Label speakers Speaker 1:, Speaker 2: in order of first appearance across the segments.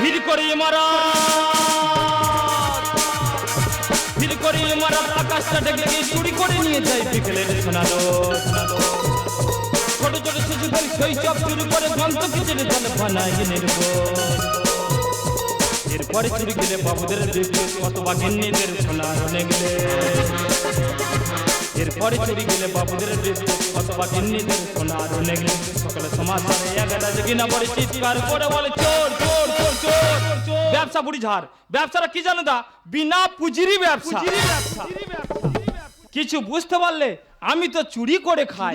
Speaker 1: ভিড় করে ইমারত ভিড় করে ইমারত আকাশটা ডেকে চুরি করে নিয়ে যায় বিকেলের শোনালো ছোট ছোট শিশুদের শৈশব চুরি করে যন্ত্র কিচেনে চলে বানায় নির্বোধ এরপরে চুরি গেলে বাবুদের দেখলে অথবা গিন্নিদের সোনার গেলে। এরপরে চুরি গেলে বাবুদের অথবা গিন্নিদের সোনার অনেক গেলে সকালে সমাচারে এগারোটা যে কিনা পরে চিৎকার করে বলে চোর চোর চোর চোর ব্যবসা বুড়ি ঝাড়। ব্যবসাটা কি জানো দা? বিনা পুঁজিরই ব্যবসা। কিছু বুঝতে পারলে আমি তো চুরি করে খাই।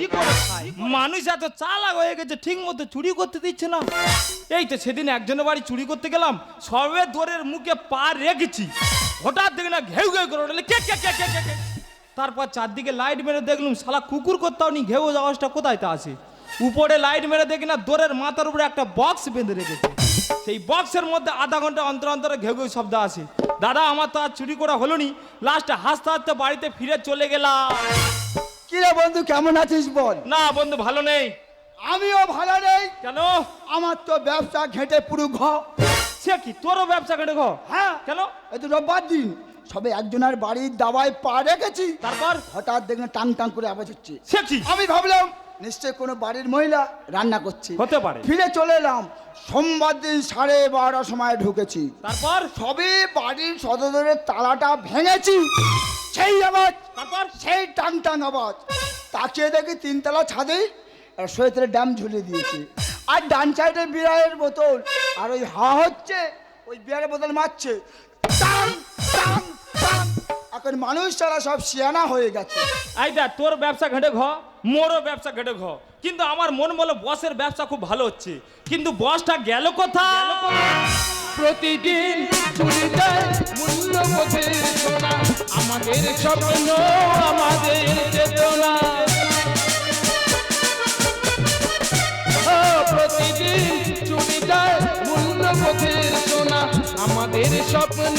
Speaker 1: মানুষ এত চালাক হয়ে গেছে ঠিক মতো চুরি করতে দিচ্ছে না। এই তো সেদিন একজনের বাড়ি চুরি করতে গেলাম সবে দোরের মুখে পা রেখেছি। হঠাৎ দেখি না ঘেউ ঘেউ করে কে কে কে কে কে কে। তারপর চারদিকে লাইট মেরে দেখলাম শালা কুকুর করতেও নি ঘেউ আওয়াজটা কোথায় তা আছে? উপরে লাইট মেরে দেখি না দোরের মাথার উপরে একটা বক্স বেঁধে রেখেছে। সেই বক্সের মধ্যে আধা ঘণ্টা অন্তর অন্তরে ঘেউ ঘেউ শব্দ আসে দাদা আমার তো আর চুরি করা হলো নি লাস্টে হাসতে হাসতে বাড়িতে ফিরে চলে গেলাম।
Speaker 2: কিরে বন্ধু কেমন আছিস বল?
Speaker 1: না বন্ধু ভালো নেই।
Speaker 2: আমিও ভালো নেই।
Speaker 1: কেন?
Speaker 2: আমার তো ব্যবসা ঘেটে পুরো ঘ।
Speaker 1: সে কি তোরও ব্যবসা কেটে ঘ?
Speaker 2: হ্যাঁ।
Speaker 1: কেন?
Speaker 2: এই তো রোববার দিন। সবে একজনের বাড়ির দাওয়ায় পা রেখেছি।
Speaker 1: তারপর?
Speaker 2: হঠাৎ দেখলাম টাং টাং করে আওয়াজ হচ্ছে।
Speaker 1: সে কি?
Speaker 2: আমি ভাবলাম নিশ্চয় কোনো বাড়ির মহিলা রান্না করছে।
Speaker 1: হতে পারে।
Speaker 2: ফিরে চলে এলাম। সোমবার দিন সাড়ে বারোটার সময় ঢুকেছি।
Speaker 1: তারপর?
Speaker 2: সবে বাড়ির সদরের তালাটা ভেঙেছি। সেই আওয়াজ
Speaker 1: তারপর?
Speaker 2: সেই টাং টাং আওয়াজ। তাকিয়ে দেখি তিনতলা ছাদে সৈতের ড্যাম ঝুলিয়ে দিয়েছে। আর ডান সাইডে বিড়ালের বোতল। আর ওই হা হচ্ছে ওই বিড়ালের বোতল মারছে। টাং এখন মানুষ ছাড়া সব শিয়ানা হয়ে গেছে।
Speaker 1: এই দেখ তোর ব্যবসা ঘেটে ঘ মোরও ব্যবসা ঘেটে ঘ। কিন্তু আমার মন বলে বসের ব্যবসা খুব ভালো হচ্ছে। কিন্তু বসটা গেল কোথায়?
Speaker 3: প্রতিদিন চুরিতে মূল্যবোধের সোনা। আমাদের স্বপ্ন আমাদের চেতনা। প্রতিদিন চুরিতে মূল্যবোধের সোনা। আমাদের স্বপ্ন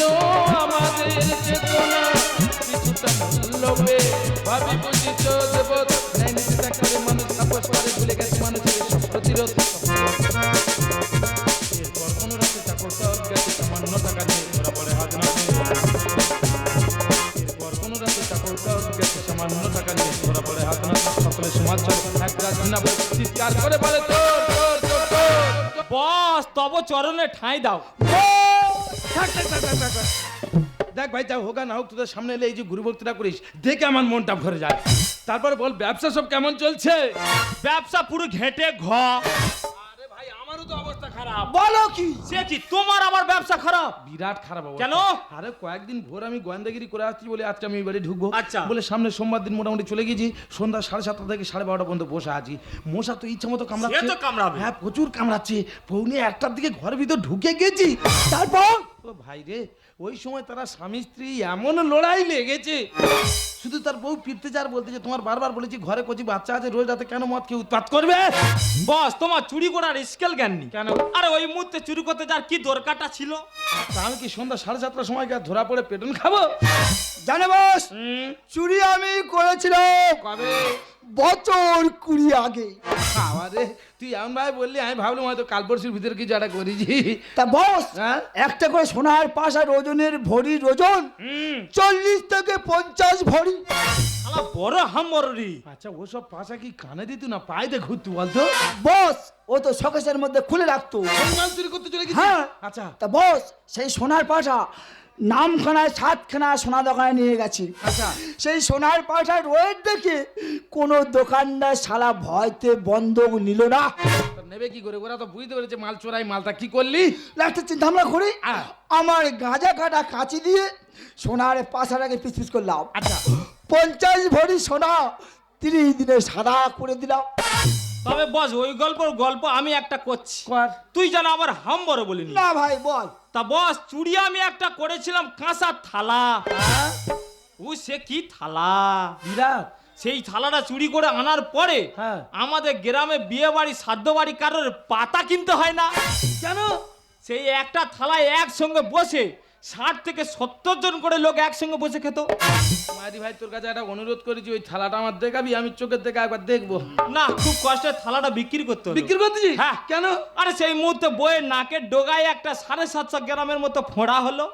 Speaker 3: ভাবি বুঝি তো দেব নাই নিজে মানুষ তাপস করে ভুলে গেছে মানুষের সব প্রতিরোধ। এরপর কোনো রাতে চাকরটা গেছে সামান্য টাকা দিয়ে ধরা পড়ে হাত এরপর কোনো রাতে চাকরটা গেছে সামান্য টাকা দিয়ে ধরা পড়ে হাত সকলে সমাজ এক রাত চিৎকার করে বলে তোর তোর তোর তোর
Speaker 1: বস তব চরণে ঠাঁই দাও।
Speaker 3: থাক, থাক, থাক, থাক, থাক, থাক। দেখ ভাই যা হোক না হোক তোদের সামনে এলে এই যে গুরু ভক্তিটা করিস দেখে আমার মনটা ভরে যায়। তারপরে বল ব্যবসা সব কেমন চলছে?
Speaker 1: ব্যবসা পুরো ঘেটে ঘ।
Speaker 3: আরে ভাই আমারও তো অবস্থা খারাপ।
Speaker 2: বলো কি?
Speaker 1: সে কি তোমার আমার ব্যবসা খারাপ?
Speaker 3: বিরাট খারাপ অবস্থা।
Speaker 1: কেন?
Speaker 3: আরে কয়েকদিন ভোর আমি গোয়েন্দাগিরি করে আসছি বলে আজকে আমি এবারে ঢুকবো।
Speaker 1: আচ্ছা।
Speaker 3: বলে সামনে সোমবার দিন মোটামুটি চলে গেছি সন্ধ্যা সাড়ে সাতটা থেকে সাড়ে বারোটা পর্যন্ত বসে আছি। মশা তো ইচ্ছা মতো কামড়াচ্ছে।
Speaker 1: সে তো কামড়াবে।
Speaker 3: হ্যাঁ প্রচুর কামড়াচ্ছে। পৌনে একটার দিকে ঘরের ভিতর ঢুকে গেছি।
Speaker 2: তারপর?
Speaker 3: ও ভাই রে ওই সময় তারা স্বামী স্ত্রী এমন লড়াই লেগেছে। শুধু তার বউ ফিরতে যার বলতে যে তোমার বারবার বলেছি ঘরে কচি বাচ্চা আছে রোজ রাতে কেন মদ খেয়ে উৎপাত করবে?
Speaker 1: বস তোমার চুরি করার স্কেল জ্ঞান নেই।
Speaker 3: কেন?
Speaker 1: আরে ওই মুহূর্তে চুরি করতে যার কি দরকারটা ছিল?
Speaker 3: আমি কি সন্ধ্যা সাড়ে সাতটার সময় গিয়ে ধরা পড়ে পেটন খাব?
Speaker 2: জানে বস চুরি আমি করেছিলাম।
Speaker 3: কবে?
Speaker 2: বছর কুড়ি আগে।
Speaker 3: আমারে তুই এমন ভাই বললি আমি ভাবলাম হয়তো কাল পরশুর ভিতরে কিছু একটা করেছি।
Speaker 2: তা বস
Speaker 3: হ্যাঁ?
Speaker 2: একটা করে সোনার পাশ আর ওজনের ভরির ওজন চল্লিশ থেকে পঞ্চাশ ভরি।
Speaker 1: বড় হামরি
Speaker 3: আচ্ছা ওসব পাশা কি কানে দিত না পায়ে দিয়ে ঘুরতু বলতো?
Speaker 2: বস ও তো শোকেশের মধ্যে খুলে রাখতো।
Speaker 3: চুরি করতে চলে গেছি?
Speaker 2: হ্যাঁ।
Speaker 3: আচ্ছা।
Speaker 2: তা বস সেই সোনার পাশা নামখানায় সাতখানা সোনা দোকানে নিয়ে গেছি।
Speaker 3: আচ্ছা।
Speaker 2: সেই সোনার পাশার ওয়েট দেখে কোনো দোকানদার সারা ভয়তে বন্ধক নিল না।
Speaker 3: নেবে কি করে? ওরা তো বুঝতে পেরেছে মাল চোরাই মালটা কি করলি?
Speaker 2: লাস্টে চিন্তা ভাবনা করি। আমার গাঁজা কাটা কাঁচি দিয়ে সোনার পাশাটাকে পিস পিস করলাম।
Speaker 3: আচ্ছা।
Speaker 2: পঞ্চাশ ভরি সোনা তিরিশ দিনে সাদা করে দিলাম।
Speaker 1: তবে বস ওই গল্পর গল্প আমি একটা করছি।
Speaker 3: কর।
Speaker 1: তুই যেন আবার হাম বড় বলিনি।
Speaker 2: না ভাই বল।
Speaker 1: তা বস চুরি আমি একটা করেছিলাম কাঁচা থালা।
Speaker 3: হ্যাঁ?
Speaker 1: ও সে কি থালা?
Speaker 3: বিরাট।
Speaker 1: সেই থালাটা চুরি করে আনার পরে
Speaker 3: হ্যাঁ।
Speaker 1: আমাদের গ্রামে বিয়ে বাড়ি সাধ্য বাড়ি কারোর পাতা কিনতে হয় না।
Speaker 3: কেন?
Speaker 1: সেই একটা থালায় একসঙ্গে বসে ষাট থেকে সত্তর জন করে লোক একসঙ্গে বসে খেত।
Speaker 3: মারি ভাই তোর কাছে একটা অনুরোধ করেছি ওই থালাটা আমার দেখাবি আমি চোখের দেখে একবার দেখব।
Speaker 1: না খুব কষ্টে থালাটা বিক্রি করতে হলো।
Speaker 3: বিক্রি করতেছি
Speaker 1: হ্যাঁ।
Speaker 3: কেন?
Speaker 1: আরে সেই মুহূর্তে বইয়ের নাকের ডোগায় একটা সাড়ে সাতশো গ্রামের মতো ফোঁড়া হলো।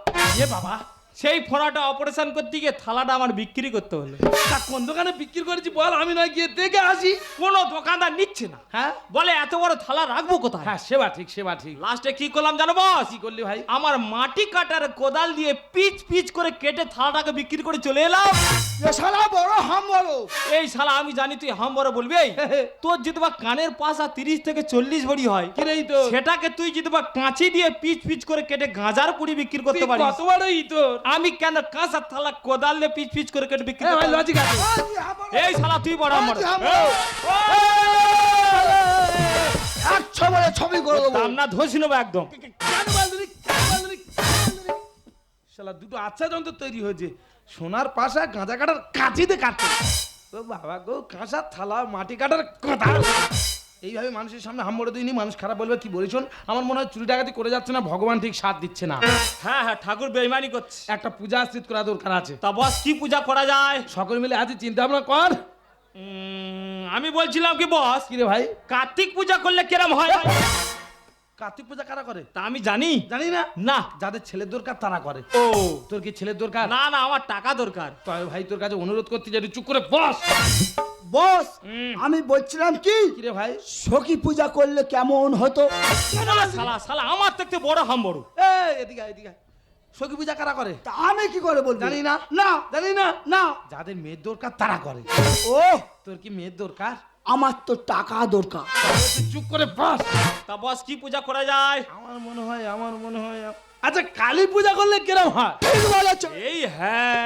Speaker 3: এ বাবা
Speaker 1: সেই ফোড়াটা অপারেশন করতে গিয়ে থালাটা আমার বিক্রি করতে হলো।
Speaker 3: তা কোন দোকানে বিক্রি করেছি বল? আমি নয় গিয়ে দেখে আসি
Speaker 1: কোনো দোকানদার নিচ্ছে না।
Speaker 3: হ্যাঁ?
Speaker 1: বলে এত বড় থালা রাখব কোথায়?
Speaker 3: হ্যাঁ সেবা ঠিক সেবা ঠিক।
Speaker 1: লাস্টে কি করলাম জানো বস?
Speaker 3: কি করলি ভাই?
Speaker 1: আমার মাটি কাটার কোদাল দিয়ে পিচ পিচ করে কেটে থালাটাকে বিক্রি করে চলে এলাম।
Speaker 2: শালা বড় হাম বড়
Speaker 1: এই শালা আমি জানি তুই হাম বড় বলবি তোর যদি বা কানের পাশা তিরিশ থেকে চল্লিশ ভরি হয়।
Speaker 3: কি তো
Speaker 1: সেটাকে তুই যদি বা কাঁচি দিয়ে পিচ পিচ করে কেটে গাঁজার পুরি বিক্রি করতে পারিস।
Speaker 3: কত বড় ই তোর?
Speaker 1: আমি কেন কাঁচা থালা কোদাল দিয়ে পিচ পিচ করে কেটে বিক্রি
Speaker 3: ভাই লজিক আছে
Speaker 1: এই শালা তুই বড় হাম
Speaker 2: এক ছবলে ছবি করে দেবো
Speaker 1: না ধসি নেব একদম
Speaker 3: শালা দুটো আচ্ছা যন্ত্র তৈরি হয়েছে সোনার পাশা গাঁজা কাটার কাঁচিতে কাটতে ও বাবা গো কাঁসার থালা মাটি কাটার কথা এইভাবে মানুষের সামনে হাম্বড়ে দিইনি মানুষ খারাপ বলবে কি বলিস শোন? আমার মনে হয় চুরি ডাকাতি করে যাচ্ছে না ভগবান ঠিক সাথ দিচ্ছে না।
Speaker 1: হ্যাঁ হ্যাঁ ঠাকুর বেইমানি করছে।
Speaker 3: একটা পূজা আশ্রিত করা দরকার আছে।
Speaker 1: তা বস কি পূজা করা যায়?
Speaker 3: সকল মিলে আজ চিন্তা ভাবনা কর
Speaker 1: আমি বলছিলাম কি বস
Speaker 3: কি রে ভাই?
Speaker 1: কার্তিক পূজা করলে কিরম হয়
Speaker 3: কার্তিক পূজা কারা করে?
Speaker 1: তা আমি জানি।
Speaker 3: জানি না?
Speaker 1: না।
Speaker 3: যাদের ছেলের দরকার তারা করে।
Speaker 1: ও।
Speaker 3: তোর কি ছেলের দরকার?
Speaker 1: না না আমার টাকা দরকার।
Speaker 3: তবে ভাই তোর কাছে অনুরোধ করতে যে একটু চুপ করে বস।
Speaker 2: বস আমি বলছিলাম কি
Speaker 3: রে ভাই?
Speaker 2: সখী পূজা করলে কেমন হতো?
Speaker 1: না, শালা শালা আমার থেকে বড় হাম বড়।
Speaker 3: এদিকে এদিকে সখী পূজা কারা করে?
Speaker 2: তা আমি কি করে বলব?
Speaker 3: জানি না।
Speaker 2: না।
Speaker 3: জানি না।
Speaker 2: না।
Speaker 3: যাদের মেয়ের দরকার তারা করে।
Speaker 2: ও।
Speaker 3: তোর কি মেয়ের দরকার?
Speaker 2: আমার তো টাকা দরকার।
Speaker 3: তুই চুপ করে বস।
Speaker 1: তা বস কি পূজা করা যায়?
Speaker 3: আমার মনে হয় আমার মনে হয় আচ্ছা কালী পূজা করলে কিরম হয়?
Speaker 1: এই হ্যাঁ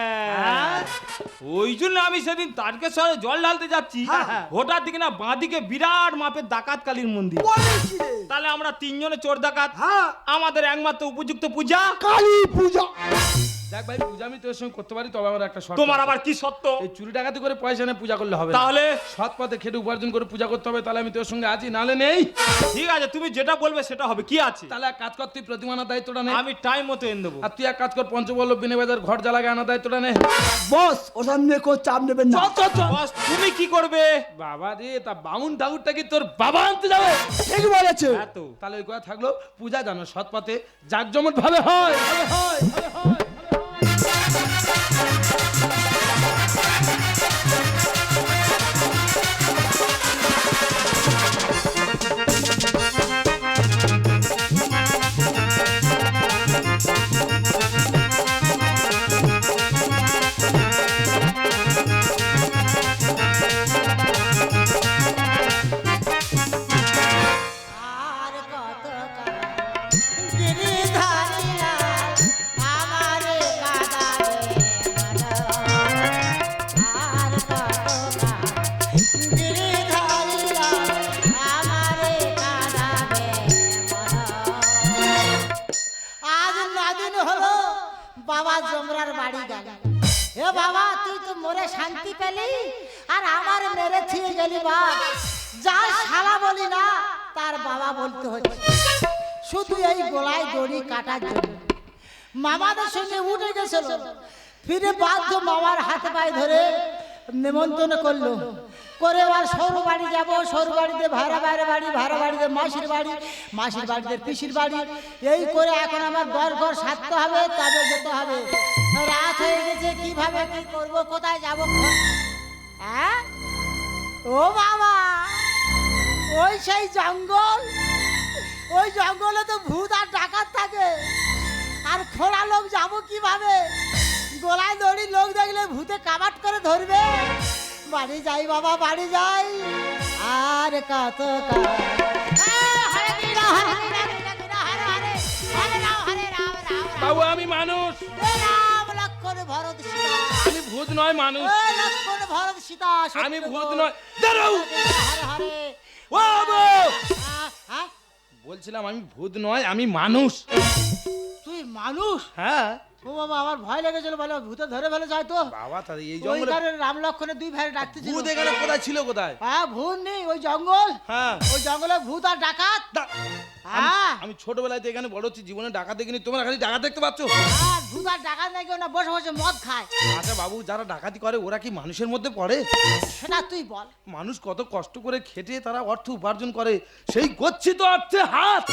Speaker 1: ওই জন্য আমি সেদিন তারকেশ্বরে জল ঢালতে যাচ্ছি।
Speaker 3: হ্যাঁ, হ্যাঁ।
Speaker 1: হঠাৎ দিকে না বাঁদিকে বিরাট মাপের ডাকাত কালীর মন্দির। তাহলে আমরা তিনজনে চোর ডাকাত।
Speaker 2: হ্যাঁ।
Speaker 1: আমাদের একমাত্র উপযুক্ত পূজা।
Speaker 2: কালী পূজা।
Speaker 3: দেখ ভাই পূজা আমি তোর সঙ্গে করতে পারি তবে আমার একটা শর্ত
Speaker 1: তোমার আবার কি সত্য
Speaker 3: এই চুরি ডাকাতি করে পয়সা নিয়ে পূজা করলে হবে না।
Speaker 1: তাহলে?
Speaker 3: সৎ পথে খেটে উপার্জন করে পূজা করতে হবে তাহলে আমি তোর সঙ্গে আছি নালে নেই।
Speaker 1: ঠিক আছে তুমি যেটা বলবে সেটা হবে কি আছে?
Speaker 3: তাহলে এক কাজ কর তুই প্রতিমানার দায়িত্বটা নে।
Speaker 1: আমি টাইম মতো এনে দেবো।
Speaker 3: আর তুই এক কাজ কর পঞ্চবল্লভ বিনে বাজার ঘর জ্বালাগে আনা দায়িত্বটা নে।
Speaker 2: বস ওসব নিয়ে কেউ চাপ নেবেন না।
Speaker 1: বস তুমি কি করবে?
Speaker 3: বাবা রে তা বামুন ঠাকুরটা কি তোর বাবা আনতে যাবে?
Speaker 2: ঠিক বলেছে।
Speaker 1: এত।
Speaker 3: তাহলে ওই কথা থাকল পূজা জানো সৎ পথে জাকজমট ভাবে হয় ভাবে হয় ভাবে হয়।
Speaker 4: বাবা, তুই তো মরে শান্তি পেলি, আর আমার মেরে ছিঁড়ে গেলি বা যা শালা বলি না, তার বাবা বলতে হচ্ছে। শুধু এই গলায় দড়ি কাটার জন্য। মামাদের সঙ্গে উঠে গেছিল। ফিরে বাধ্য মামার হাতে পায়ে ধরে নেমন্তন্ন করল। করে আবার সরু বাড়ি যাব সরু বাড়িতে ভাড়া বাইরে বাড়ি, ভাড়া বাড়িতে মাসির বাড়ি, মাসির বাড়িতে পিসির বাড়ি। এই করে এখন আমার দর ঘর সারতে হবে তবে যেতে হবে। রাত হয়ে গেছে, কীভাবে কি করব, কোথায় যাব? হ্যাঁ? ও বাবা! ওই সেই জঙ্গল! ওই জঙ্গলে তো ভূত আর ডাকাত থাকে। আর খোলা লোক যাব কীভাবে? গোলায় দড়ি লোক দেখলে ভূতে কাবাট করে ধরবে। বাড়ি যাই বাবা বাড়ি যাই। আর কত।
Speaker 3: বাবু আমি মানুষ।
Speaker 4: এ ভরত, সীতা।
Speaker 3: আমি ভূত নয় মানুষ।
Speaker 4: এ লক্ষ্মণ, ভরত, সীতা,
Speaker 3: আমি ভূত নয়। দাঁড়াও।
Speaker 4: হরে হরে।
Speaker 3: ও বলছিলাম আমি ভূত নয় আমি মানুষ।
Speaker 4: তুই মানুষ?
Speaker 3: হ্যাঁ।
Speaker 4: ও বাবা আমার ভয় লেগেছিল বলে ভূতে ধরে ফেলে যায় তো।
Speaker 3: বাবা তাহলে এই জঙ্গলে
Speaker 4: কারণে রাম লক্ষণের দুই ভাই ডাকতেছিল।
Speaker 3: ভূত এখানে কোথায় ছিল কোথায়?
Speaker 4: হ্যাঁ ভূত নেই ওই জঙ্গল।
Speaker 3: হ্যাঁ।
Speaker 4: ওই জঙ্গলে ভূত আর ডাকাত। হ্যাঁ।
Speaker 3: আমি ছোটবেলায় তো এখানে বড় হচ্ছি জীবনে ডাকা দেখিনি তোমরা খালি ডাকাত দেখতে পাচ্ছ?
Speaker 4: আর দুধার টাকা নাকি না বসে বসে মদ খায়।
Speaker 3: আচ্ছা বাবু যারা ডাকাতি করে ওরা কি মানুষের মধ্যে পড়ে?
Speaker 4: সেটা তুই বল।
Speaker 3: মানুষ কত কষ্ট করে খেটে তারা অর্থ উপার্জন করে সেই গচ্ছিত অর্থে হাত!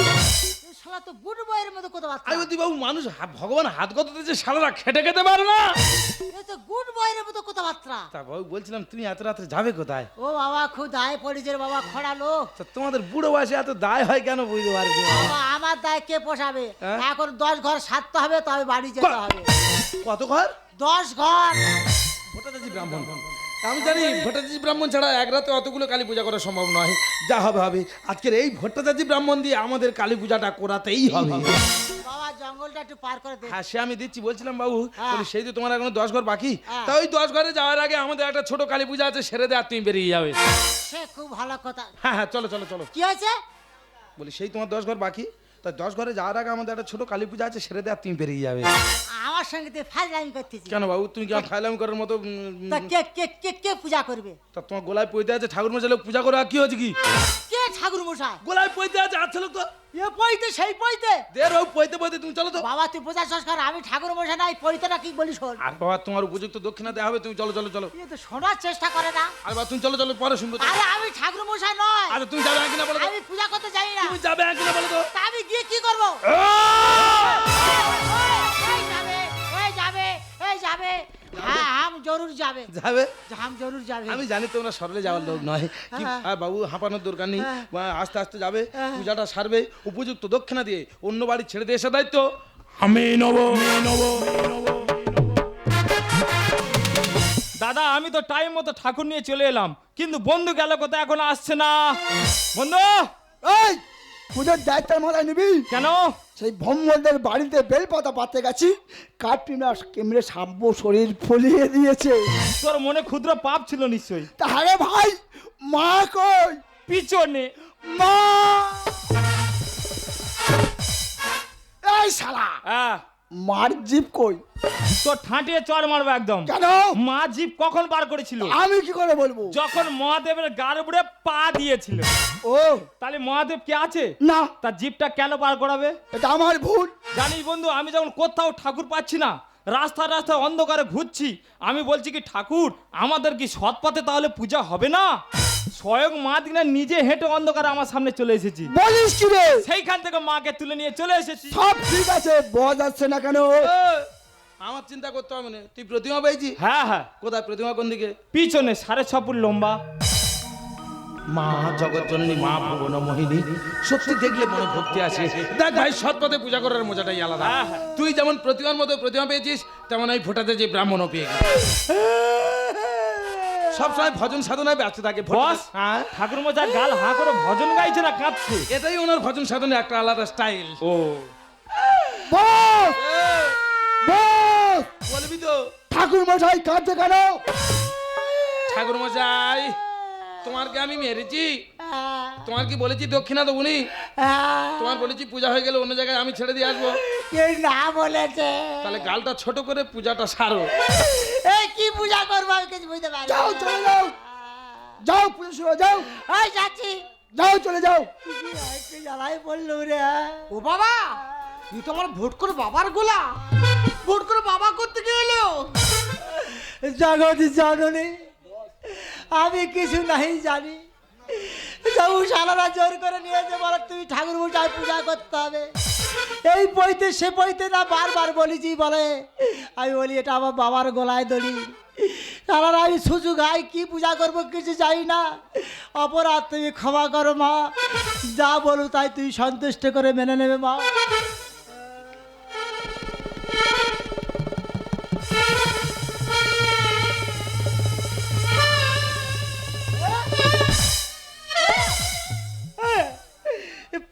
Speaker 4: শালা তো গুড বয়ের মতো কথা
Speaker 3: আই বলছি বাবু মানুষ হা- ভগবান হাত কত দিয়েছে সারারা খেটে খেতে পারে না।
Speaker 4: এই তো গুড বয়ের মতো কথাবার্তা।
Speaker 3: তা বাবু বলছিলাম তুমি এত রাত্রে যাবে কোথায়?
Speaker 4: ও বাবা খুব দায় পড়েছে রে বাবা খরা লোক।
Speaker 3: তা তোমাদের বুড়ো বয়সে এত দায় হয় কেন বুঝতে পারছি না।
Speaker 4: বাবা, আমার দায় কে পোষাবে?
Speaker 3: হ্যাঁ?
Speaker 4: এখন দশ ঘর সারতে হবে তবে বাড়ি যেতে হবে।
Speaker 3: কত ঘর?
Speaker 4: দশ ঘর।
Speaker 3: ভট্টাচার্য ব্রাহ্মণ। আমি জানি ভট্টাচার্য ব্রাহ্মণ ছাড়া এক রাতে অতগুলো কালী পূজা করা সম্ভব নয়। যা হবে হবে। আজকের এই ভট্টাচার্য ব্রাহ্মণ দিয়ে আমাদের কালী পূজাটা করাতেই হবে।
Speaker 4: বাবা জঙ্গলটা একটু পার করে দে।
Speaker 3: হ্যাঁ সে আমি দিচ্ছি বলছিলাম বাবু।
Speaker 4: হ্যাঁ।
Speaker 3: বলি, সেই তো তোমার এখনও দশ ঘর বাকি।
Speaker 4: হ্যাঁ।
Speaker 3: তা ওই দশ ঘরে যাওয়ার আগে আমাদের একটা ছোট কালী পূজা আছে সেরে দেওয়ার তুমি বেরিয়ে যাবে।
Speaker 4: সে খুব ভালো কথা।
Speaker 3: হ্যাঁ হ্যাঁ চলো চলো চলো।
Speaker 4: কি হয়েছে?
Speaker 3: বলি সেই তোমার দশ ঘর বাকি? তা দশ ঘরে যাওয়ার আগে আমাদের একটা ছোট কালী পূজা আছে সেরে দেয়া তুমি বেরিয়ে যাবে।
Speaker 4: আমার সঙ্গে তুই করতেছিস।
Speaker 3: কেন বাবু তুমি কি ফাইলাম করার মতো
Speaker 4: তা কে কে কে কে পূজা করবে?
Speaker 3: তা তোমার গোলায় পইতে আছে ঠাকুর মশাই লোক পূজা করে আর কি হচ্ছে কি?
Speaker 4: ঠাকুর মশাই
Speaker 3: গোলায় পইতে আছে আছে লোক তো
Speaker 4: এ পইতে সেই পইতে
Speaker 3: দের হোক পইতে পইতে তুমি চলো তো
Speaker 4: বাবা তুই বোঝা সংস্কার আমি ঠাকুর মশাই নাই পইতে না কি বলিস শোন
Speaker 3: আর বাবা তোমার উপযুক্ত দক্ষিণা দেওয়া হবে তুমি চলো চলো চলো
Speaker 4: এ তো শোনার চেষ্টা করে না
Speaker 3: আর বাবা তুমি চলো চলো পরে শুনব।
Speaker 4: আরে আমি ঠাকুর মশাই নয়
Speaker 3: আরে তুমি যাবে কিনা বলো
Speaker 4: আমি পূজা করতে জানি না
Speaker 3: তুমি যাবে কিনা বলো তো
Speaker 4: আমি গিয়ে কি করব এই যাবে এই যাবে এই যাবে হ্যাঁ হাম জরুর যাবে।
Speaker 3: যাবে?
Speaker 4: হাম জরুর যাবে।
Speaker 3: আমি জানি তোমরা সরলে যাওয়ার লোক নয়। কি
Speaker 4: হ্যাঁ।
Speaker 3: আর বাবু হাঁপানোর দরকার নেই।
Speaker 4: হ্যাঁ।
Speaker 3: আস্তে আস্তে যাবে
Speaker 4: হ্যাঁ।
Speaker 3: পূজাটা সারবে উপযুক্ত দক্ষিণা দিয়ে অন্য বাড়ি ছেড়ে দিয়ে এসে দায়িত্ব। আমি নেব। নেব।
Speaker 1: দাদা আমি তো টাইম মতো ঠাকুর নিয়ে চলে এলাম কিন্তু বন্ধু গেল কোথায় এখন আসছে না। বন্ধু!
Speaker 2: এই! পুজোর দায়িত্বের মাথায় নিবি?
Speaker 1: কেন?
Speaker 2: সেই ভম্বলদের বাড়িতে বেলপাতা পাতে গেছি কাটরিনা কেমড়ে সাব্য শরীর ফলিয়ে দিয়েছে।
Speaker 1: তোর মনে ক্ষুদ্র পাপ ছিল নিশ্চয়ই।
Speaker 2: তাহলে ভাই মা কই?
Speaker 1: পিছনে।
Speaker 2: মা! এই শালা!
Speaker 1: হ্যাঁ
Speaker 2: মার জিপ কই?
Speaker 1: তোর ঠাঁটিয়ে চর মারবো একদম।
Speaker 2: কেন?
Speaker 1: মা জীব কখন বার করেছিল?
Speaker 2: আমি কি করে বলব?
Speaker 1: যখন মহাদেবের গার পা দিয়েছিল।
Speaker 2: ও।
Speaker 1: তাহলে মহাদেব কে আছে?
Speaker 2: না।
Speaker 1: তার জিপটা কেন বার করাবে?
Speaker 2: এটা আমার ভুল।
Speaker 1: জানিস বন্ধু আমি যখন কোথাও ঠাকুর পাচ্ছি না রাস্তা রাস্তায় অন্ধকারে ঘুরছি আমি বলছি কি ঠাকুর আমাদের কি সৎ পথে তাহলে পূজা হবে না? স্বয়ং মা দিনা নিজে হেঁটে অন্ধকারে আমার সামনে চলে এসেছি।
Speaker 2: বলিস কি রে?
Speaker 1: সেইখান থেকে মাকে তুলে নিয়ে চলে এসেছি।
Speaker 2: সব ঠিক আছে বজ আসছে না কেন?
Speaker 3: আমার চিন্তা করতে হবে না। তুই প্রতিমা পেয়েছি?
Speaker 1: হ্যাঁ হ্যাঁ।
Speaker 3: কোথায়? প্রতিমা কোন দিকে?
Speaker 1: পিছনে সাড়ে ছ ফুট লম্বা।
Speaker 3: মা জগৎ জননী মা ভুবন মোহিনী সত্যি দেখলে মনে ভক্তি আছে দেখ ভাই সৎ পথে পূজা করার মজাটাই আলাদা।
Speaker 1: হ্যাঁ, হ্যাঁ।
Speaker 3: তুই যেমন প্রতিমার মতো প্রতিমা পেয়েছিস তেমন ওই ফোটাতে যে ব্রাহ্মণও পেয়ে গেছিস। সবসময় ভজন সাধনায় ব্যস্ত থাকে।
Speaker 1: বস
Speaker 3: হ্যাঁ?
Speaker 1: ঠাকুর মশাই গাল হাঁ করে ভজন গাইছে না কাঁদছে।
Speaker 3: এটাই ওনার ভজন সাধনের একটা আলাদা স্টাইল।
Speaker 1: ও।
Speaker 2: বস! বস!
Speaker 3: বলবি তো।
Speaker 2: ঠাকুর মশাই কাঁদছে কেন?
Speaker 3: ঠাকুর মশাই তোমার কি আমি মেরেছি?
Speaker 4: হ্যাঁ,
Speaker 3: তোমার কি বলেছি দক্ষিণা দেবো নি
Speaker 4: হ্যাঁ।
Speaker 3: তোমার বলেছি পূজা হয়ে গেলে অন্য জায়গায় আমি ছেড়ে দিয়ে আসব।
Speaker 4: এই না বলেছে।
Speaker 3: তাহলে গালটা ছোট করে পূজাটা সারো।
Speaker 4: পূজা করব আমি কিছু বুঝতে পারি
Speaker 2: যাও চলে যাও। যাও পুজো শুরু যাও।
Speaker 4: এই যাচ্ছি।
Speaker 2: যাও চলে যাও।
Speaker 4: কি জ্বালাই বলল রে? ও বাবা তুই তো আমার ভোট করে বাবার গোলা ভোট করে বাবা করতে গেলো জাগনি জাগনি আমি কিছু নাই জানি। যাব সালারা জোর করে নিয়েছে বলো তুমি ঠাকুর মশাই পূজা করতে হবে। এই বইতে সে বইতে না বারবার বলেছি বলে। আমি বলি এটা আমার বাবার গলায় দড়ি। সালারা আমি সুযোগ গাই কি পূজা করব কিছু জানি না। অপরাধ তুমি ক্ষমা করো, মা। যা বলো তাই তুই সন্তুষ্ট করে মেনে নেবে, মা।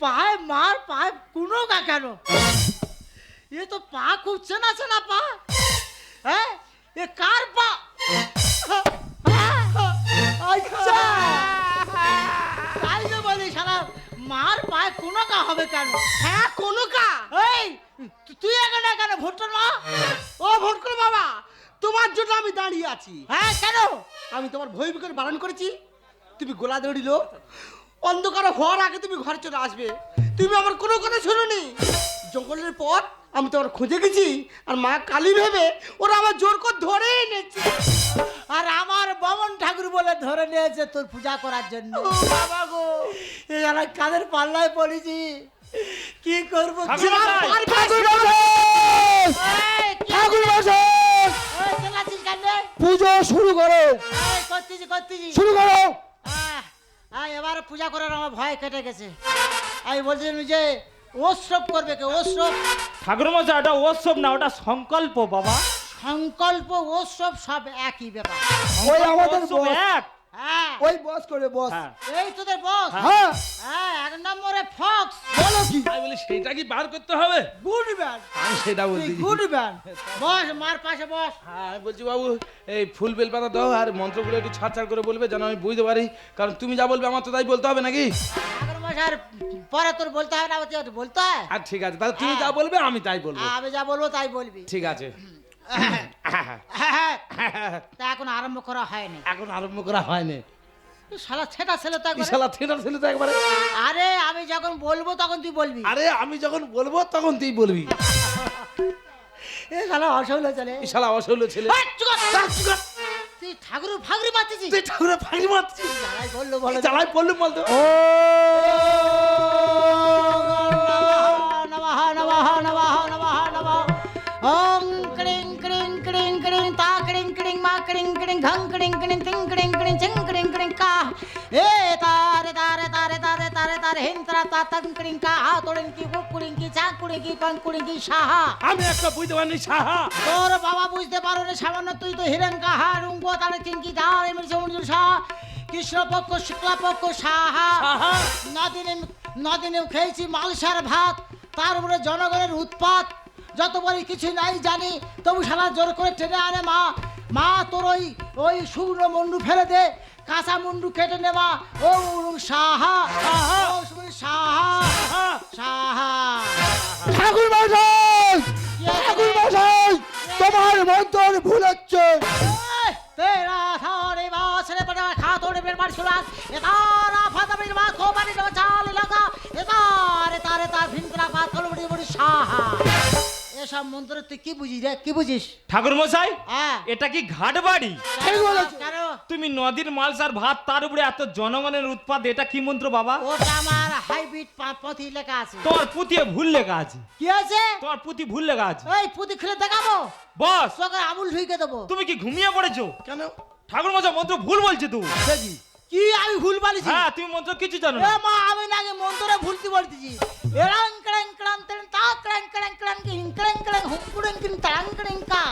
Speaker 4: পায়ে মার, পায়ে কোনো গা কেন? এ তো পা খুব চেনা চেনা পা। হ্যাঁ? এ কার পা? মার পায়ে কোনো কা হবে কেন হ্যাঁ কোনো কা এই তুই এখানে কেন ভোটর মা ও ভোট করে বাবা তোমার জন্য আমি দাঁড়িয়ে আছি হ্যাঁ কেন আমি তোমার ভয় বিকেল বারণ করেছি তুমি গোলা দৌড়িল
Speaker 5: অন্ধকার হওয়ার আগে তুমি ঘরে চলে আসবে তুমি আমার কোনো কথা শুনোনি জঙ্গলের পর আমি তোমার খুঁজে গেছি আর মা কালী ভেবে ওরা আমার জোর করে ধরে এনেছে।
Speaker 4: আর আমার বমন ঠাকুর বলে ধরে নিয়েছে তোর পূজা করার জন্য।
Speaker 5: ও বাবা গো।
Speaker 4: এ কাদের পাল্লায় পড়েছি। কি করব?
Speaker 1: ঠাকুর মশাই!
Speaker 4: পার
Speaker 2: ঠাকুর মশাই!
Speaker 4: এই, কি
Speaker 2: ঠাকুর মশাই!
Speaker 4: এই, চেল্লাচ্ছিস কেন রে?
Speaker 2: পুজো শুরু করো।
Speaker 4: এই, করতেছি করতেছি।
Speaker 2: শুরু করো।
Speaker 4: আহ, আহ, এবার পূজা করার আমার ভয় কেটে গেছে। আমি বলছিলাম যে ওসব করবে কে? ওসব
Speaker 1: ঠাকুর মশাই ওটা ওসব না ওটা সংকল্প বাবা।
Speaker 4: সংকল্প ওসব সব একই ব্যাপার।
Speaker 2: ওই আমাদের বস।
Speaker 1: এক।
Speaker 4: হ্যাঁ।
Speaker 2: ওই বস করে বস।
Speaker 1: হ্যাঁ।
Speaker 4: এই তোদের বস।
Speaker 2: হ্যাঁ।
Speaker 4: হ্যাঁ। এক নম্বরে ফক্স।
Speaker 2: বলো কি?
Speaker 3: আমি বলি সেটা কি বার করতে হবে?
Speaker 4: গুড ম্যান
Speaker 3: আমি সেটা বলছি।
Speaker 4: গুড ম্যান বস মার পাশে বস।
Speaker 3: হ্যাঁ আমি বলছি বাবু এই ফুল বেলপাতা দাও আর মন্ত্রগুলো একটু ছাড় ছাড় করে বলবে যেন আমি বুঝতে পারি। কারণ তুমি যা বলবে আমার তো তাই বলতে হবে নাকি?
Speaker 4: পরে তোর বলতে হয় না বলতে হয়?
Speaker 3: আর ঠিক আছে তাহলে তুমি যা বলবে আমি তাই বলব।
Speaker 4: আমি যা বলব তাই বলবি।
Speaker 3: ঠিক আছে।
Speaker 4: হ্যাঁ, তা এখন আরম্ভ করা হয়নি।
Speaker 3: এখন আরম্ভ করা হয়নি।
Speaker 4: শালা ছেটা ছেলে তো একবারে।
Speaker 3: বিশালা থিয়েটার ছিল তো একবারে
Speaker 4: আরে আমি যখন বলব তখন তুই বলবি।
Speaker 3: আরে আমি যখন বলব তখন তুই বলবি।
Speaker 4: এ শালা অসহ্য চলে
Speaker 3: বিশালা অসহ্য ছেলে।
Speaker 4: চুপ কর। তুই ঠাকুর ফাগরি পাচ্ছিস
Speaker 3: তুই ঠাকুরের ফাঁকি মারছিস
Speaker 4: যারাই বলল বলো
Speaker 3: চালাই পড়লু বলতো
Speaker 2: ও
Speaker 4: নমঃ নমঃ নমঃ নমঃ নমঃ ওম ক্রিং ক্রিং ক্রিং ক্রিং তা ক্রিং ক্রিং মা ক্রিং ক্রিং ঘং ক্রিং ক্রিং তিং ক্রিং ক্রিং চিং ক্রিং তারে তারে তারে হিন্ত্রা তা তং ক্রিং কা হা তোড়িং কি বুক কুড়িং কি চা কুড়িং কি পং কুড়িং কি সাহা
Speaker 3: আমি একটা বুঝতে পারিনি সাহা
Speaker 4: তোর বাবা বুঝতে পারো রে সামান্য তুই তো হিরেন কাহা রুঙ্গ তারে চিংকি ধার এমনি সমুদ্র সাহা কৃষ্ণপক্ষ শুক্লাপক্ষ সাহা নদিনে নদিনে খেয়েছি মালসার ভাত তার উপরে জনগণের উৎপাত যত বলি কিছু নাই জানি তবু সারা জোর করে টেনে আনে মা মা তোর ওই ওই শুকনো মুন্ডু ফেলে দে কাঁচা মুন্ডু কেটে নেওয়া ও সাহা সাহা সাহা
Speaker 2: ঠাকুর মশাই ঠাকুর তোমার মন্তর ভুল হচ্ছে।
Speaker 4: তেরা বাসরে বের মার সুরাত এতারা ফাতা বের মা কোবানি লো চাল লাগা। এতারে তারে তার ভিন্দ্রা পা কলবড়ি বড়ি সাহা। এসব মন্ত্র তুই কি বুঝিস রে? কি বুঝিস?
Speaker 1: ঠাকুর মশাই
Speaker 4: হ্যাঁ
Speaker 1: এটা কি ঘাট বাড়ি?
Speaker 2: ঠিক বলেছ।
Speaker 1: তুমি নদীর মালসার ভাত তার উপরে এত জনগণের উৎপাদ এটা কি মন্ত্র বাবা?
Speaker 4: ওটা আমার হাইব্রিড পথি লেখা আছে।
Speaker 1: তোমার পুঁতিয়ে ভুল লেখা আছে।
Speaker 4: কি আছে?
Speaker 1: তোমার পুঁতি ভুল লেখা আছে।
Speaker 4: ওই পুঁতি খুলে দেখাবো?
Speaker 1: বস।
Speaker 4: তোকে আমুল ঢুকে দেবো।
Speaker 1: তুমি কি ঘুমিয়ে পড়েছো?
Speaker 3: কেন?
Speaker 1: ঠাকুর মশাই মন্ত্র ভুল বলছে তুমি
Speaker 4: কি আমি ভুল বলেছি?
Speaker 1: হ্যাঁ তুমি মন্ত্র কিছু জানো
Speaker 4: এ
Speaker 1: না
Speaker 4: মা আমি নাকি মন্ত্রে ভুলতে বলতেছি এরাং ক্রাং ক্রাং তেন তা ক্রাং ক্রাং ক্রাং কি হিং ক্রাং ক্রাং হুম কুড়েং তাং ক্রাং কা।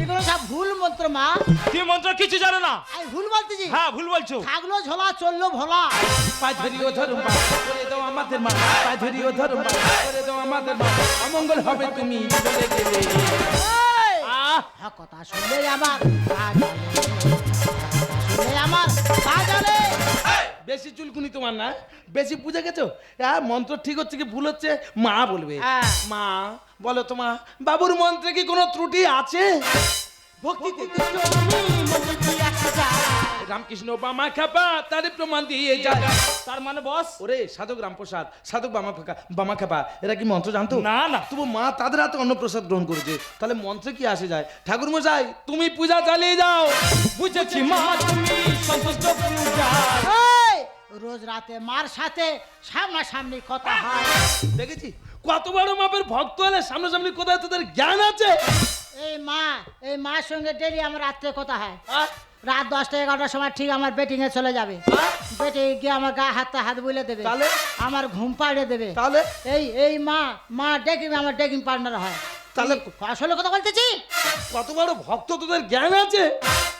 Speaker 4: এগুলো সব ভুল মন্ত্র মা।
Speaker 1: তুমি মন্ত্র কিছু জানো না?
Speaker 4: আমি ভুল বলতেছি?
Speaker 1: হ্যাঁ ভুল বলছো।
Speaker 4: থাকল ঝোলা চলল ভোলা।
Speaker 3: পা ধরিও ধরুম মা করে দাও আমাদের মা। পা ধরিও ধরুম মা করে দাও আমাদের মা। অমঙ্গল হবে তুমি বলে গেলে।
Speaker 1: আহ!
Speaker 4: হ্যাঁ, কথা শুনলে আমার। পা আমার পা
Speaker 3: বেশি চুলকুনি তোমার না? বেশি বুঝে গেছো? হ্যাঁ মন্ত্র ঠিক হচ্ছে কি ভুল হচ্ছে? মা বলবে।
Speaker 4: হ্যাঁ।
Speaker 3: মা বলো তোমা বাবুর মন্ত্রে কি কোনো ত্রুটি আছে?
Speaker 4: ভক্তিতে
Speaker 3: রামকৃষ্ণ বামা খাপা তারে প্রমাণ দিয়ে যায়
Speaker 1: তার মানে বস?
Speaker 3: ওরে সাধক রামপ্রসাদ সাধক বামা ফাঁকা বামা খাপা এরা কি মন্ত্র জানতো?
Speaker 1: না না।
Speaker 3: তবু মা তাদের হাতে অন্নপ্রসাদ গ্রহণ করেছে। তাহলে মন্ত্রে কি আসে যায়? ঠাকুর মশাই তুমি পূজা চালিয়ে যাও।
Speaker 1: বুঝেছি মা তুমি সন্তুষ্ট পূজা।
Speaker 4: এই! রোজ রাতে মার সাথে সামনাসামনি কথা হয়।
Speaker 3: দেখেছি? কত বড় মাপের ভক্ত হলে সামনাসামনি কোথায় তোদের জ্ঞান আছে?
Speaker 4: এই মা এই মার সঙ্গে ডেলি আমার রাত্রে কথা হয়। রাত দশটা এগারোটার সময় ঠিক আমার বেটিং এ চলে যাবে। বেটে গিয়ে আমার গায়ে হাতে হাত বুলে দেবে।
Speaker 3: তাহলে?
Speaker 4: আমার ঘুম পাড়িয়ে দেবে।
Speaker 3: তাহলে?
Speaker 4: এই এই মা মা ডেকিং আমার ডেকিং পার্টনার হয়।
Speaker 3: তাহলে?
Speaker 4: আসলে কথা বলতেছি?
Speaker 3: কত বড় ভক্ত তোদের জ্ঞান আছে?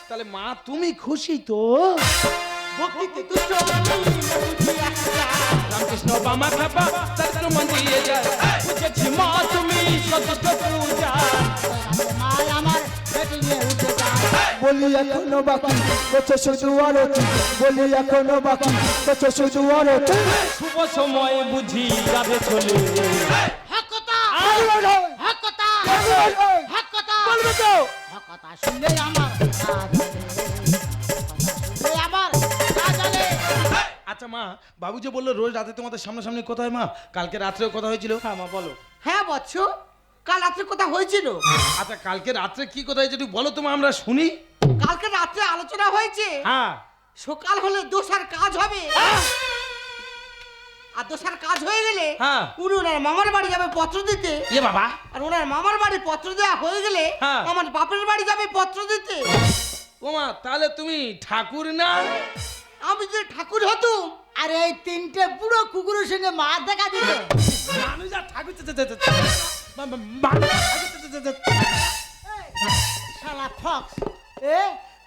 Speaker 3: তাহলে মা তুমি খুশি তো?
Speaker 4: ভক্তিতে তুষ্ট আমি বুঝি একটা।
Speaker 3: রামকৃষ্ণ বামা খাপা তার প্রমাণ দিয়ে যায়।
Speaker 1: বুঝেছি মা তুমি সন্তুষ্ট পূজা।
Speaker 4: মা আমার বেটিং এ উঠে যায়।
Speaker 2: বলি এখনও বাকি করছে শুধু আরতি বলি এখনও বাকি করছে শুধু আরতি
Speaker 1: শুভ সময় বুঝি যাবে চলে।
Speaker 2: বলবে তো।
Speaker 4: শুনলে আমার হবে।
Speaker 3: আচ্ছা মা বাবু যে বলল রোজ রাতে তোমাদের সামনাসামনি কথা হয় মা? কালকে রাত্রেও কথা হয়েছিল?
Speaker 1: হ্যাঁ মা বলো।
Speaker 5: হ্যাঁ বৎস। কাল রাত্রে কথা হয়েছিল।
Speaker 3: আচ্ছা কালকে রাত্রে কি কথা হয়েছে একটু বলো তোমা আমরা শুনি।
Speaker 5: কালকে রাত্রে আলোচনা হয়েছে।
Speaker 3: হ্যাঁ।
Speaker 5: সকাল হলে দোষার কাজ হবে। আর দোষার কাজ হয়ে গেলে
Speaker 3: হ্যাঁ।
Speaker 5: উনি ওনার মামার বাড়ি যাবে পত্র দিতে।
Speaker 3: এ বাবা।
Speaker 5: আর ওনার মামার বাড়ি পত্র দেওয়া হয়ে গেলে
Speaker 3: হ্যাঁ।
Speaker 5: আমার বাপের বাড়ি যাবে পত্র দিতে।
Speaker 3: ওমা তাহলে তুমি ঠাকুর না?
Speaker 5: আমি যে ঠাকুর হতুম
Speaker 4: আর এই তিনটে বুড়ো কুকুরের সঙ্গে মার দেখা দিল
Speaker 3: মানুষ আর ঠাকুর
Speaker 4: শালা ফক্স এ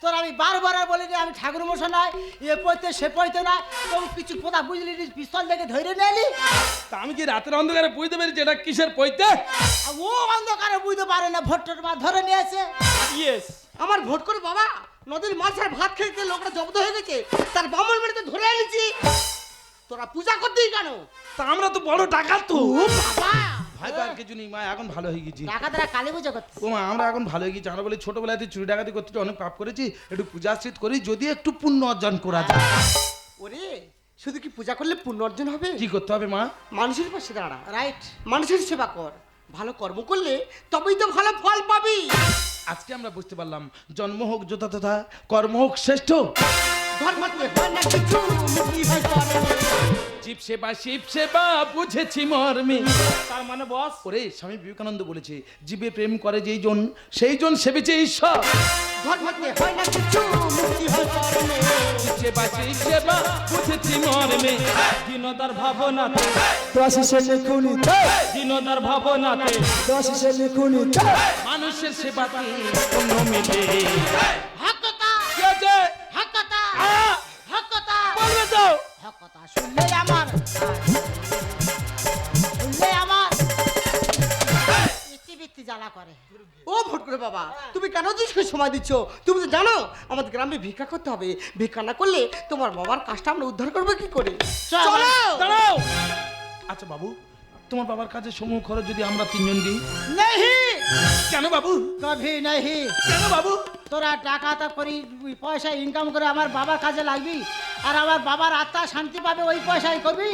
Speaker 4: তোর আমি বারবার আর বলিনি আমি ঠাকুর মশা নয় এ পড়তে সে পড়তে না তবু কিছু কথা বুঝলি পিস্তল দেখে ধরে নিলি।
Speaker 3: তা আমি কি রাতের অন্ধকারে বুঝতে পেরেছি এটা কিসের পৈতে?
Speaker 4: আর ও অন্ধকারে বুঝতে পারে না ভোট্টোর মা ধরে নিয়েছে।
Speaker 1: ইয়েস
Speaker 5: আমার ভোট করে বাবা নদীর মাছের ভাত খেয়ে লোকটা জব্দ হয়ে গেছে তার বামন বাড়িতে ধরে এনেছি। তোরা পূজা করতেই কেন?
Speaker 3: তা আমরা তো বড় ডাকাত তো।
Speaker 5: বাবা!
Speaker 3: ভাই ভাই কিছু নেই। মা এখন ভালো হয়ে গেছি।
Speaker 4: ডাকাতরা কালী পুজো করতে
Speaker 3: ও মা আমরা এখন ভালো হয়ে গেছি। আমরা বলি ছোটবেলাতে চুরি ডাকাতি করতে অনেক পাপ করেছি একটু পূজা আশ্রিত করি যদি একটু পুণ্য অর্জন করা যায়।
Speaker 5: ওরে শুধু কি পূজা করলে পুণ্য অর্জন হবে?
Speaker 3: কি করতে হবে মা?
Speaker 5: মানুষের পাশে দাঁড়া।
Speaker 4: রাইট
Speaker 5: মানুষের সেবা কর। ভালো কর্ম করলে তবেই তো ভালো ফল পাবি।
Speaker 3: আজকে আমরা বুঝতে পারলাম জন্ম হোক যথা তথা কর্ম হোক শ্রেষ্ঠ।
Speaker 5: ধর্মতে হয় না কিছু মুক্তি হয় পরমে।
Speaker 3: জীব সেবা শিব সেবা বুঝেছি মর্মে।
Speaker 1: তার মানে বস?
Speaker 3: ওরে স্বামী বিবেকানন্দ বলেছে জীবে প্রেম করে যেই জন সেই জন সেবেছে ঈশ্বর।
Speaker 5: ধর্মতে হয় না কিছু মুক্তি হয় পরমে।
Speaker 3: জীব সেবা শিব সেবা বুঝেছি মর্মে।
Speaker 1: দিনদার ভাবনাতে।
Speaker 2: দশ শেষে খুনি
Speaker 1: দিনদার ভাবনাতে।
Speaker 2: দশ শেষে খুনি
Speaker 3: মানুষের সেবাতে
Speaker 1: অন্য মিলে।
Speaker 4: হকতা হকতা শুনলে আমার শুনলে আমার ইতি জ্বালা করে।
Speaker 5: ও ভোট করে বাবা তুমি কেন দুষ্কে সময় দিচ্ছ? তুমি তো জানো আমাদের গ্রামে ভিক্ষা করতে হবে। ভিক্ষা না করলে তোমার বাবার কাজটা আমরা উদ্ধার করব কি করে?
Speaker 4: চলো
Speaker 3: দাঁড়াও! আচ্ছা বাবু তোমার বাবার কাছে সমূহ খরচ যদি আমরা তিনজন দিই?
Speaker 4: নেহি!
Speaker 3: কেন বাবু?
Speaker 4: কভি নেহি!
Speaker 3: কেন বাবু?
Speaker 4: তোরা টাকা তা করি পয়সা ইনকাম করে আমার বাবার কাজে লাগবি। আর আমার বাবার আত্মা শান্তি পাবে ওই পয়সাই করবি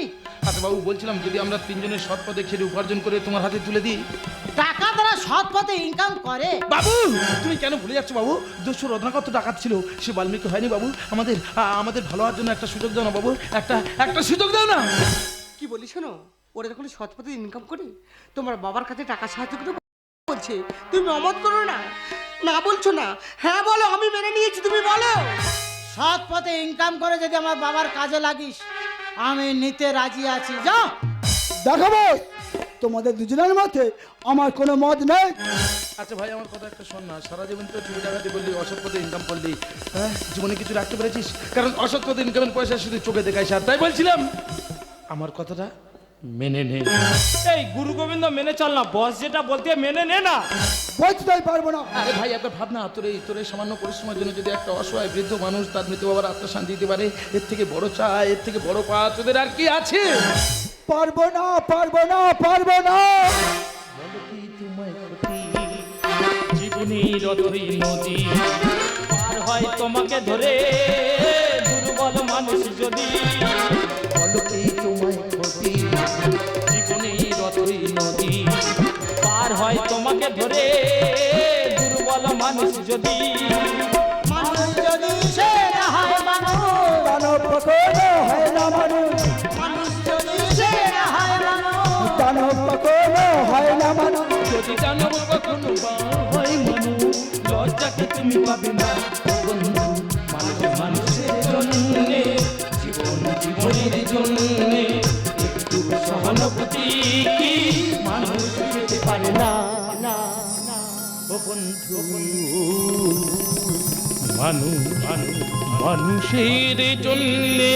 Speaker 3: আচ্ছা বাবু বলছিলাম যদি আমরা তিনজনের সৎ পথে খেলে উপার্জন করে তোমার হাতে তুলে দিই।
Speaker 4: টাকা তারা সৎ পথে ইনকাম করে।
Speaker 3: বাবু তুমি কেন ভুলে যাচ্ছ বাবু? দস্যু রত্নাকর তো ডাকাত ছিল সে বাল্মীকি হয়নি বাবু? আমাদের আমাদের ভালো হওয়ার জন্য একটা সুযোগ দাও না বাবু একটা একটা সুযোগ দাও না।
Speaker 5: কি বলি শোনো? ওরা যখন সৎ পথে ইনকাম করে তোমার বাবার কাছে টাকা সাহায্য করে বলছে তুমি অমত করো না। না বলছো না। হ্যাঁ বলো আমি মেনে নিয়েছি তুমি বলো।
Speaker 4: সৎ পথে ইনকাম করে যদি আমার বাবার কাজে লাগিস আমি নিতে রাজি আছি। যা।
Speaker 2: দেখাবো। তোমাদের দুজনের মধ্যে আমার কোনো মত নেই।
Speaker 3: আচ্ছা ভাই আমার কথা একটা শোন না। সারা জীবন তো চুরি ডাকাতি করলি অসৎ পথে ইনকাম করলি। হ্যাঁ জীবনে কিছু রাখতে পেরেছিস? কারণ অসৎ পথে ইনকামের পয়সা শুধু চোখে দেখাইছে আর তাই বলছিলাম। আমার কথাটা মেনে নে।
Speaker 1: এই গুরু গোবিন্দ মেনে চল না বস যেটা বলতে মেনে নে না।
Speaker 2: বুঝতেই পারব না।
Speaker 3: আরে ভাই একবার ভাবনা তোর এই তোর সামান্য পরিশ্রমের জন্য যদি একটা অসহায় বৃদ্ধ মানুষ তার মৃত্যু বাবার আত্মশান্তি দিতে পারে এর থেকে বড় চায় এর থেকে বড় পা তোদের আর কি আছে?
Speaker 2: পারব না পারব না পারব না।
Speaker 1: জীবনীর অতই নদী পার হয় তোমাকে ধরে দুর্বল মানুষ যদি তোমাকে ধরে দুর্বল মানুষ যদি
Speaker 4: মানুষ যদি সে না হয় মানুষ
Speaker 2: দানব কখনো হয় না মানুষ।
Speaker 4: মানুষ যদি সে না হয় মানুষ
Speaker 2: দানব কখনো হয় না মানুষ।
Speaker 1: যদি জানো কখনো হয় মানুষ লজ্জাকে তুমি পাবে না বন্ধু। মানুষ মানুষের জন্যে জীবন জীবনের জন্যে। বন্ধু। মানুষ মানুষ মানুষের জন্যে